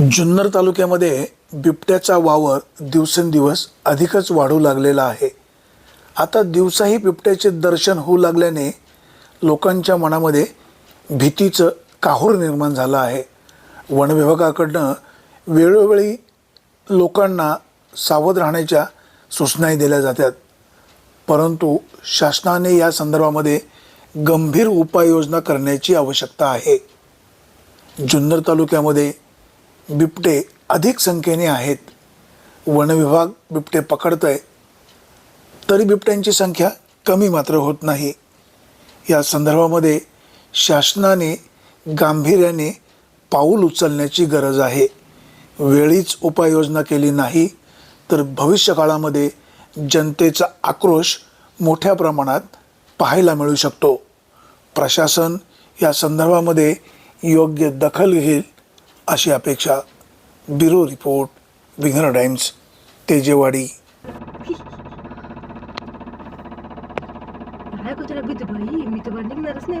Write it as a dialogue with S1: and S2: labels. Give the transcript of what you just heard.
S1: जुन्नर तालुक्यामध्ये बिबट्याचा वावर दिवसेंदिवस अधिकच वाढू लागलेला आहे. आता दिवसाही बिबट्याचे दर्शन होऊ लागल्याने लोकांच्या मनामध्ये भीतीचं काहूर निर्माण झालं आहे. वन विभागाकडनं वेळोवेळी लोकांना सावध राहण्याच्या सूचनाही दिल्या जातात. परंतु शासनाने या संदर्भामध्ये गंभीर उपाययोजना करण्याची आवश्यकता आहे. जुन्नर तालुक्यामध्ये बिबटे अधिक संख्येने आहेत. वनविभाग बिबटे पकडत आहे तरी बिबट्यांची संख्या कमी मात्र होत नाही. या संदर्भामध्ये शासनाने गांभीर्याने पाऊल उचलण्याची गरज आहे. वेळीच उपाययोजना केली नाही तर भविष्यकाळामध्ये जनतेचा आक्रोश मोठ्या प्रमाणात पाहायला मिळू शकतो. प्रशासन या संदर्भामध्ये योग्य दखल घेईल अशी अपेक्षा bureau report Vighna times Tejewadi.
S2: काय कुत्र्या भीती बाई मी तर निघणारच नाही